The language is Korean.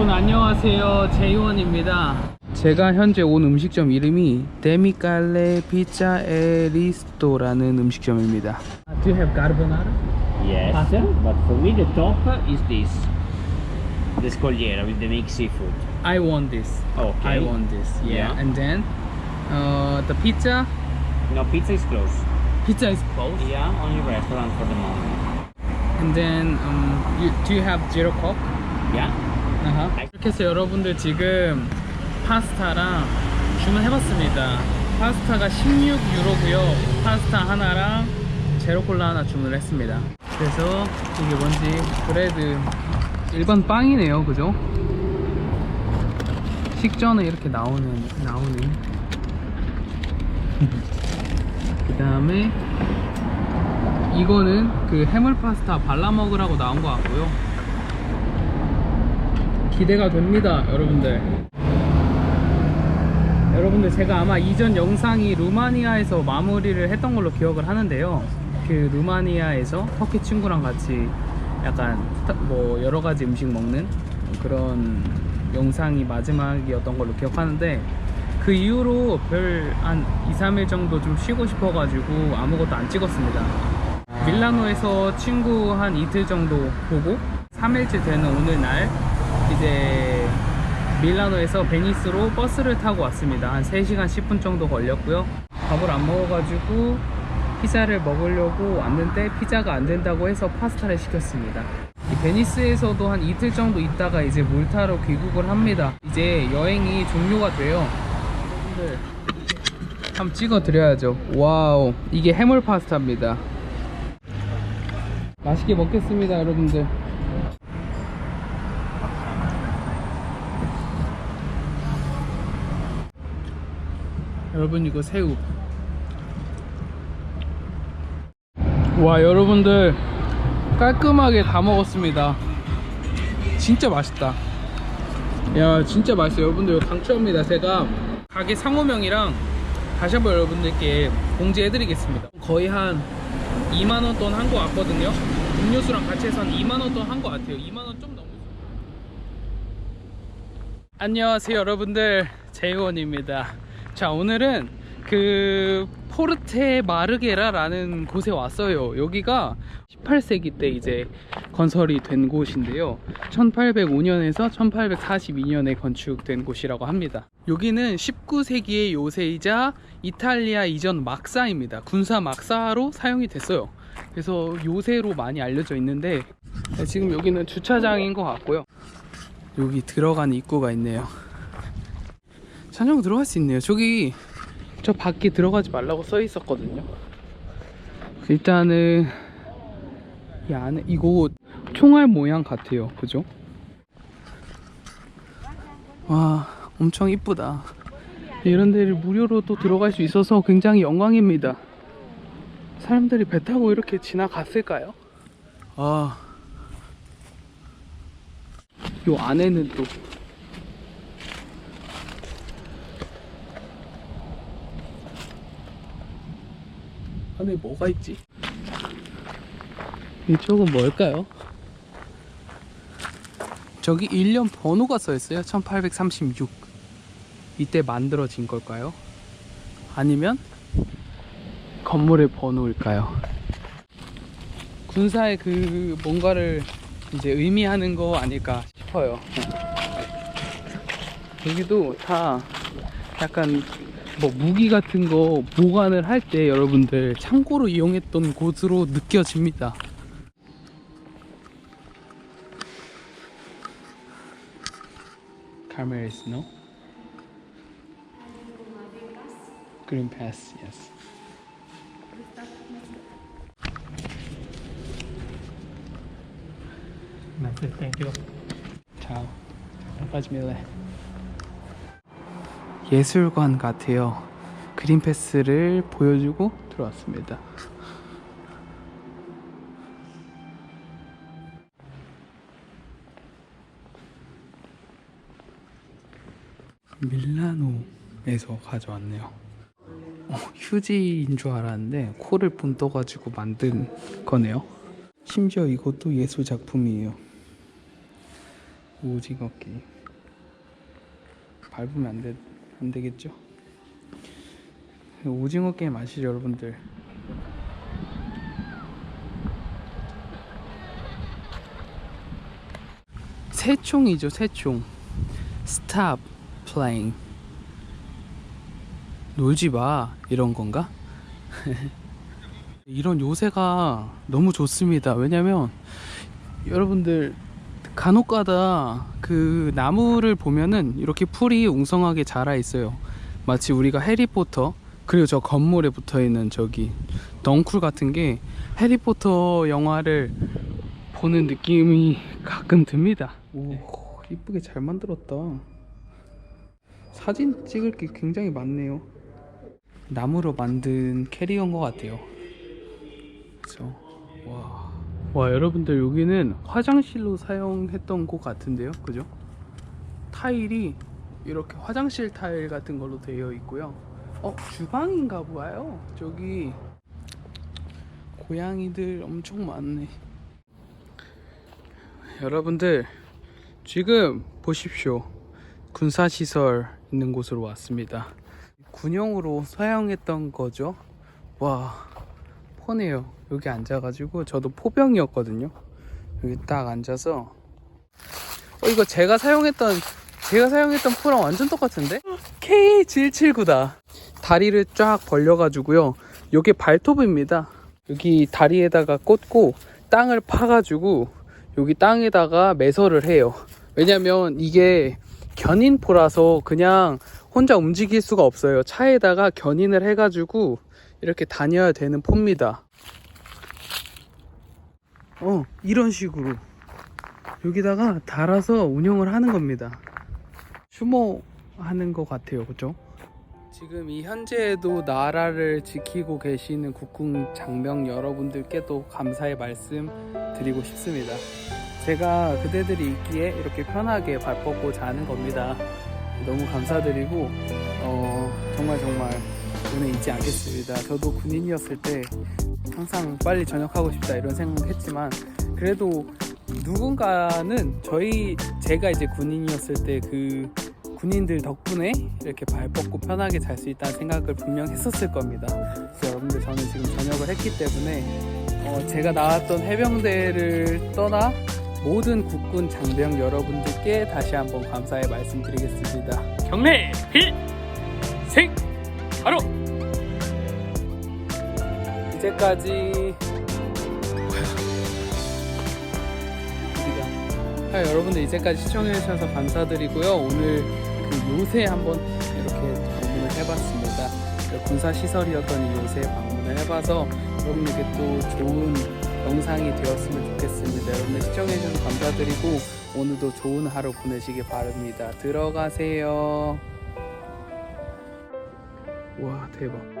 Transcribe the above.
여러분 안녕하세요 제이원입니다 제가 현재 온 음식점 이름이 데미칼레 피자 에리스토라는 음식점입니다 Do you have carbonara? Yes, Pasta? but for me the top is this. The scogliera with the mixed seafood. I want this Okay. I want this yeah, Yeah. and then uh, the pizza No, pizza is closed. pizza is closed Yeah, only restaurant for the moment. and then um, you, do you have zero coke? Yeah? 아하. 이렇게 해서 여러분들 지금 파스타랑 주문해봤습니다. 파스타가 16유로고요. 파스타 하나랑 제로콜라 하나 주문을 했습니다. 그래서 이게 뭔지 브레드 일반 빵이네요, 그죠? 식전에 이렇게 나오는 나오는. 그 다음에 이거는 그 해물 파스타 발라 먹으라고 나온 것 같고요. 기대가 됩니다 여러분들. 여러분들 제가 아마 이전 영상이 루마니아에서 마무리를 했던 걸로 기억을 하는데요. 그 루마니아에서 터키 친구랑 같이 약간 타- 뭐 여러 가지 음식 먹는 그런 영상이 마지막이었던 걸로 기억하는데 그 이후로 별 한 2, 3일 정도 좀 쉬고 싶어 가지고 아무것도 안 찍었습니다. 밀라노에서 친구 한 이틀 정도 보고 3일째 되는 오늘 날 이제 밀라노에서 베니스로 버스를 타고 왔습니다. 한 3시간 10분 정도 걸렸고요. 밥을 안 먹어가지고 피자를 먹으려고 왔는데 피자가 안 된다고 해서 파스타를 시켰습니다. 이 베니스에서도 한 이틀 정도 있다가 이제 몰타로 귀국을 합니다. 이제 여행이 종료가 돼요. 한번 찍어 드려야죠. 와우, 이게 해물 파스타입니다. 맛있게 먹겠습니다, 여러분들. 여러분 이거 새우. 와 여러분들 깔끔하게 다 먹었습니다. 진짜 맛있다. 야 진짜 맛있어요. 여러분들 이거 강추합니다 제가. 가게 상호명이랑 다시 한번 여러분들께 공지해 드리겠습니다. 거의 한 2만원 돈 한 거 같거든요. 음료수랑 같이 해서 한 2만원 돈 한 거 같아요. 2만원 좀 넘었어요. 안녕하세요 여러분들. 재원입니다 자 오늘은 그 포르테 마르게라라는 곳에 왔어요. 여기가 18세기 때 이제 건설이 된 곳인데요. 1805년에서 1842년에 건축된 곳이라고 합니다. 여기는 19세기의 요새이자 이탈리아 이전 막사입니다. 군사 막사로 사용이 됐어요. 그래서 요새로 많이 알려져 있는데 네, 지금 여기는 주차장인 것 같고요. 여기 들어가는 입구가 있네요 자전거 들어갈 수 있네요. 저기 저 밖에 들어가지 말라고 써 있었거든요. 일단은 이 안에 이거 총알 모양 같아요. 그죠? 와 엄청 이쁘다. 이런 데를 무료로 또 들어갈 수 있어서 굉장히 영광입니다. 사람들이 배 타고 이렇게 지나갔을까요? 아, 요 안에는 또 안에 뭐가 있지? 이쪽은 뭘까요? 저기 1년 번호가 써 있어요. 1836. 이때 만들어진 걸까요? 아니면 건물의 번호일까요? 군사의 그 뭔가를 이제 의미하는 거 아닐까 싶어요. 여기도 다 약간 뭐 무기 같은 거 보관을 할 때 여러분들 창고로 이용했던 곳으로 느껴집니다. Carmeres, no? Green Pass, yes. It, thank you. Ciao. 빠지밀래. 예술관 같아요. 그린 패스를 보여주고 들어왔습니다. 밀라노에서 가져왔네요. 어, 휴지인 줄 알았는데 코를 분 떠가지고 만든 거네요. 심지어 이것도 예술 작품이에요. 오징어 게임 밟으면 안, 되, 안 되겠죠? 오징어 게임 아시죠 여러분들 새총이죠 새총 Stop playing 놀지 마 이런 건가? 이런 요새가 너무 좋습니다 왜냐면 여러분들 간혹가다 그 나무를 보면은 이렇게 풀이 웅성하게 자라 있어요 마치 우리가 해리포터 그리고 저 건물에 붙어 있는 저기 덩쿨 같은 게 해리포터 영화를 보는 느낌이 가끔 듭니다. 오, 이쁘게 잘 만들었다. 사진 찍을 게 굉장히 많네요. 나무로 만든 캐리어인 것 같아요. 그죠? 와. 와, 여러분들 여기는 화장실로 사용했던 곳 같은데요. 그죠? 타일이 이렇게 화장실 타일 같은 걸로 되어 있고요. 어, 주방인가 봐요. 저기 고양이들 엄청 많네. 여러분들 지금 보십시오. 군사시설 있는 곳으로 왔습니다. 군용으로 사용했던 거죠. 와, 포네요. 여기 앉아가지고 저도 포병이었거든요. 여기 딱 앉아서 어 이거 제가 사용했던 제가 사용했던 포랑 완전 똑같은데? K779다. 다리를 쫙 벌려가지고요. 요게 발톱입니다. 여기 다리에다가 꽂고 땅을 파가지고 여기 땅에다가 매설을 해요. 왜냐면 이게 견인포라서 그냥 혼자 움직일 수가 없어요. 차에다가 견인을 해가지고 이렇게 다녀야 되는 포입니다. 어, 이런 식으로 여기다가 달아서 운영을 하는 겁니다. 추모 하는 것 같아요. 그죠? 지금 이 현재에도 나라를 지키고 계시는 국군 장병 여러분들께도 감사의 말씀 드리고 싶습니다. 제가 그대들이 있기에 이렇게 편하게 발 뻗고 자는 겁니다. 너무 감사드리고 어, 정말 정말 은혜 잊지 않겠습니다. 저도 군인이었을 때 항상 빨리 전역하고 싶다 이런 생각했지만 그래도 누군가는 저희 제가 이제 군인이었을 때 그 군인들 덕분에 이렇게 발 뻗고 편하게 잘 수 있다는 생각을 분명 했었을 겁니다. 그래서 여러분들 저는 지금 전역을 했기 때문에 어, 제가 나왔던 해병대를 떠나 모든 국군 장병 여러분들께 다시 한번 감사의 말씀드리겠습니다. 경례 필생 바로 이제까지 아, 여러분들 이제까지 시청해 주셔서 감사드리고요. 오늘 그 요새 한번 이렇게 방문을 해봤습니다. 군사 시설이었던 이 요새 방문을 해봐서 여러분에게 또 좋은 영상이 되었으면 좋겠습니다. 여러분들 시청해 주셔서 감사드리고 오늘도 좋은 하루 보내시길 바랍니다. 들어가세요. 와 대박.